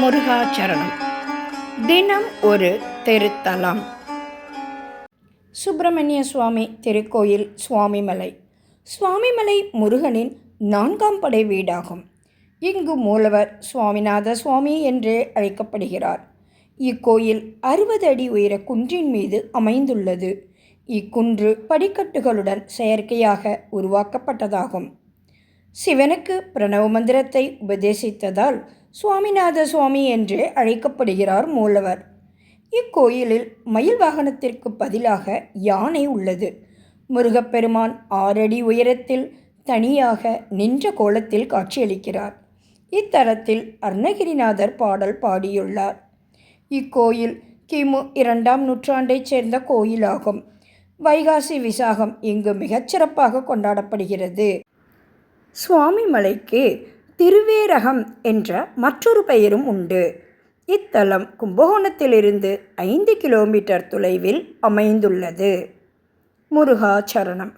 முருகாச்சரணம். தினம் ஒரு திருத்தலம். சுப்பிரமணிய சுவாமி திருக்கோயில் சுவாமிமலை. சுவாமிமலை முருகனின் நான்காம் படை வீடாகும். இங்கு மூலவர் சுவாமிநாத சுவாமி என்றே அழைக்கப்படுகிறார். இக்கோயில் அறுபது அடி உயர குன்றின் மீது அமைந்துள்ளது. இக்குன்று படிக்கட்டுகளுடன் செயற்கையாக உருவாக்கப்பட்டதாகும். சிவனுக்கு பிரணவ மந்திரத்தை உபதேசித்ததால் சுவாமிநாத சுவாமி என்றே அழைக்கப்படுகிறார் மூலவர். இக்கோயிலில் மயில் வாகனத்திற்கு பதிலாக யானை உள்ளது. முருகப்பெருமான் ஆறடி உயரத்தில் தனியாக நின்ற கோலத்தில் காட்சியளிக்கிறார். இத்தலத்தில் அருணகிரிநாதர் பாடல் பாடியுள்ளார். இக்கோயில் கிமு இரண்டாம் நூற்றாண்டைச் சேர்ந்த கோயிலாகும். வைகாசி விசாகம் இங்கு மிகச்சிறப்பாக கொண்டாடப்படுகிறது. சுவாமிமலைக்கு திருவேரகம் என்ற மற்றொரு பெயரும் உண்டு. இத்தலம் கும்பகோணத்திலிருந்து ஐந்து கிலோமீட்டர் தொலைவில் அமைந்துள்ளது. முருகாச்சரணம்.